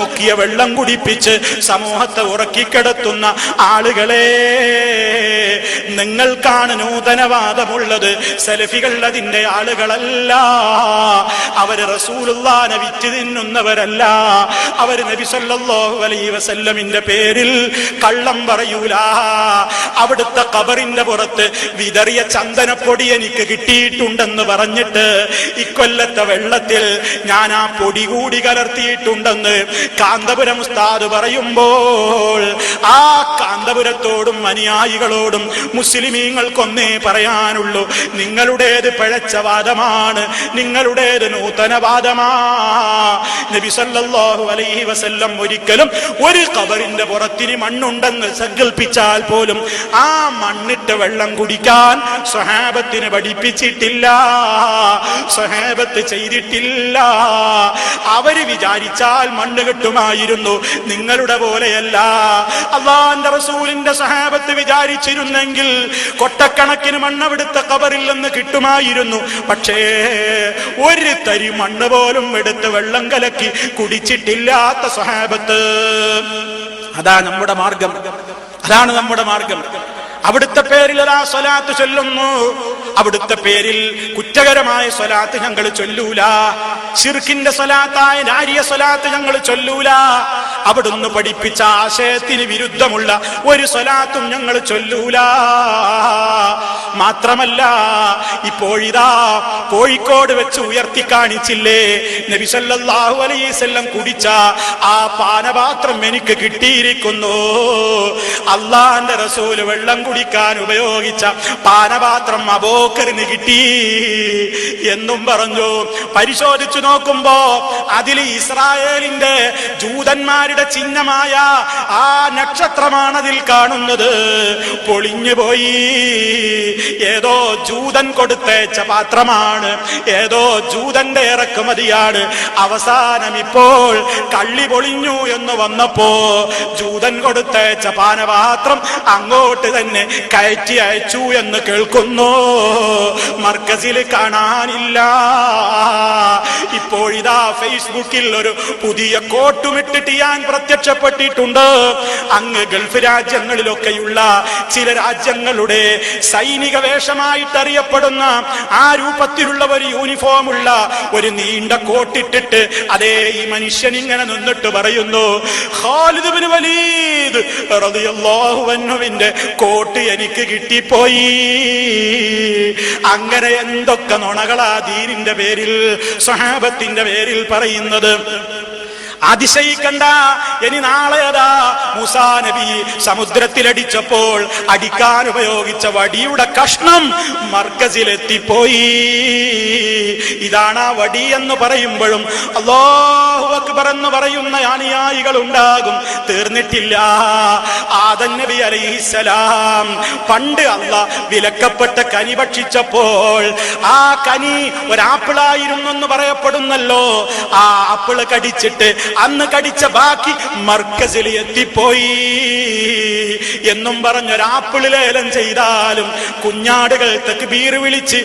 മുക്കിയ വെള്ളം കുടിപ്പിച്ച് സമൂഹത്തെ ഉറക്കിക്കിടത്തുന്ന ആളുകളെ നിങ്ങൾക്കാണ് നൂതനവാദമുള്ളത്. സെൽഫികൾ അതിന്റെ ആളുകളല്ല. അവർ റസൂലുള്ളാനെ വിറ്റ് തിന്നുന്നവരല്ല. അവർ നബി സല്ലല്ലാഹു അലൈഹി വസല്ലമിന്റെ പേരിൽ കള്ളം പറയൂല. അവിടുത്തെ കബറിന്റെ പുറത്ത് വിതറിയ ചന്ദനപ്പൊടി എനിക്ക് കിട്ടിയിട്ടുണ്ടെന്ന് പറഞ്ഞിട്ട് ഇക്കൊല്ലത്തെ വെള്ളത്തിൽ ഞാൻ ആ പൊടി കൂടി കലർത്തിയിട്ടുണ്ടെന്ന് കാന്തപുരം ഉസ്താദ് പറയുമ്പോൾ ആ കാന്തപുരത്തോടും അനുയായികളോടും മുസ്ലിമീങ്ങൾക്കൊന്നേ പറയാനുള്ളൂ. നിങ്ങളുടേത് പിഴച്ച വാദമാണ് നിങ്ങളുടേത് നൂതനവാദമാ നബി സല്ലല്ലാഹു അലൈഹി വസല്ലം ഒരിക്കലും ഒരു കബറിന്റെ പുറത്തിന് മണ്ണുണ്ടെന്ന് സങ്കല്പിച്ചാൽ പോലും ആ മണ്ണിട്ട് വെള്ളം കുടിക്കാൻ സ്വഹാബത്തിന് പഠിപ്പിച്ചിട്ടില്ല സ്വഹാബത്ത് ചെയ്തിട്ടില്ല. അവർ വിചാരിച്ചാൽ മണ്ണ് കിട്ടുമായിരുന്നു നിങ്ങളുടെ പോലെയല്ല. അള്ളാന്റെ റസൂലിന്റെ സഹാബത്ത് വിചാരിച്ചിരുന്നെങ്കിൽ കൊട്ടക്കണക്കിന് മണ്ണവെടുത്ത കബറിൽ നിന്ന് കിട്ടുമായിരുന്നു. പക്ഷേ ഒരു തരി മണ്ണ് പോലും എടുത്ത് വെള്ളം കലക്കി കുടിച്ചിട്ടില്ലാത്ത സഹാബത്ത്. അതാ നമ്മുടെ മാർഗം. അതാണ് നമ്മുടെ മാർഗം. അവിടുത്തെ പേരിൽ ഒരാ സ്വലാത്ത് ചൊല്ലുന്നു. അവിടുത്തെ പേരിൽ കുറ്റകരമായ സ്വലാത്ത് ഞങ്ങൾ ചൊല്ലൂല. ചിർക്കിന്റെ സ്വലാത്തായ നാരിയ സ്വലാത്ത് ഞങ്ങൾ ചൊല്ലൂല. അവിടുന്ന് പഠിപ്പിച്ച ആശയത്തിന് വിരുദ്ധമുള്ള ഒരു സ്വലാത്തും ഞങ്ങൾ ചൊല്ലൂല. മാത്രമല്ല ഇപ്പോഴിതാ കോഴിക്കോട് വെച്ച് ഉയർത്തി കാണിച്ചില്ലേ നബിസല്ലാഹു വസല്ലം കുടിച്ച ആ പാനപാത്രം എനിക്ക് കിട്ടിയിരിക്കുന്നു. അള്ളാന്റെ റസൂൽ വെള്ളം കുടിക്കാൻ ഉപയോഗിച്ച പാനപാത്രം അബോക്കറിന് കിട്ടി എന്നും പറഞ്ഞു. പരിശോധിച്ചു നോക്കുമ്പോ അതിൽ ഇസ്രായേലിന്റെ ജൂതന്മാരുടെ ചിഹ്നമായ ആ നക്ഷത്രമാണ് അതിൽ കാണുന്നത്. പൊളിഞ്ഞു പോയി ഏതോ ജൂതൻ കൊടുത്തേച്ച പാത്രമാണ് ഏതോ ജൂതന്റെ ഇറക്കുമതിയാണ്. അവസാനം ഇപ്പോൾ കള്ളി പൊളിഞ്ഞു എന്ന് വന്നപ്പോ ജൂതൻ കൊടുത്തേച്ച പാനപാത്രം അങ്ങോട്ട് തന്നെ കയറ്റി അയച്ചു എന്ന് കേൾക്കുന്നു. മർക്കസിൽ കാണാനില്ല. ഇപ്പോഴിതാ ഫേസ്ബുക്കിൽ ഒരു പുതിയ കോട്ടുമിട്ടിട്ട് ഞാൻ പ്രത്യക്ഷപ്പെട്ടിട്ടുണ്ട്. അങ്ങ് ഗൾഫ് രാജ്യങ്ങളിലൊക്കെയുള്ള ചില രാജ്യങ്ങളുടെ സൈനിക വേഷമായിട്ട് അറിയപ്പെടുന്ന ആ രൂപത്തിലുള്ള ഒരു യൂണിഫോമുള്ള ഒരു നീണ്ട കോട്ടിട്ടിട്ട് അതേ ഈ മനുഷ്യൻ ഇങ്ങനെ നിന്നിട്ട് പറയുന്നു ഖാലിദ് വലീദ് കോട്ട് എനിക്ക് കിട്ടിപ്പോയി. അങ്ങനെ എന്തൊക്കെ നുണകളാ ദീനിന്റെ പേരിൽ സഹാബത്തിന്റെ പേരിൽ പറയുന്നത്. അതിശയിക്കണ്ട ഇനി നാളെ അതാ മുസാ നബി സമുദ്രത്തിലടിച്ചപ്പോൾ അടിക്കാൻ ഉപയോഗിച്ച വടിയുടെ കഷ്ണം മർക്കസിലെത്തിപ്പോയി. ഇതാണ് ആ വടി എന്ന് പറയുമ്പോഴും അള്ളാഹു അക്ബർ എന്ന് പറയുന്ന അനുയായികൾ ഉണ്ടാകും തീർന്നിട്ടില്ല. ആദൻ നബി അലൈഹിസലാം പണ്ട് അല്ല വിലക്കപ്പെട്ട കനി ഭക്ഷിച്ചപ്പോൾ ആ കനി ഒരാപ്പിളായിരുന്നു എന്ന് പറയപ്പെടുന്നല്ലോ. ആ ആപ്പിൾ കടിച്ചിട്ട് അന്ന് കടിച്ച ബാക്കി മർക്കസിൽ എത്തിപ്പോയി എന്നും പറഞ്ഞൊരാപ്പിളിലേലം ചെയ്താലും കുഞ്ഞാടുകൾ തെക്ക് വിളിച്ച്